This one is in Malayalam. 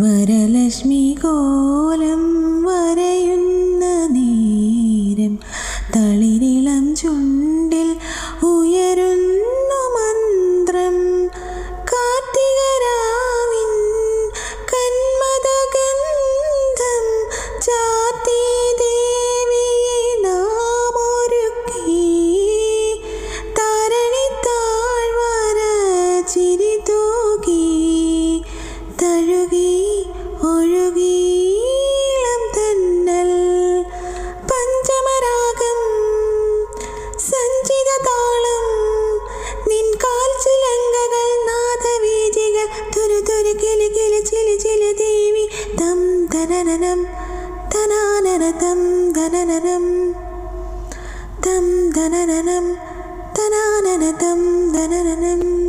വരലക്ഷ്മി കോലം വരയുന്ന നേരം തളിരിളം ചുണ്ട് ഒഴുകി ഒഴുകീലം തന്നൽ. പഞ്ചമരാഗം സഞ്ചിത നിൻ കാൽ ചിലങ്കകൾ നാദവീജികൾ തുരു തുരു ദേവി. തം ധനനം തനാനനതം ധനനം തം ധനനം തനാനനതം ധനനം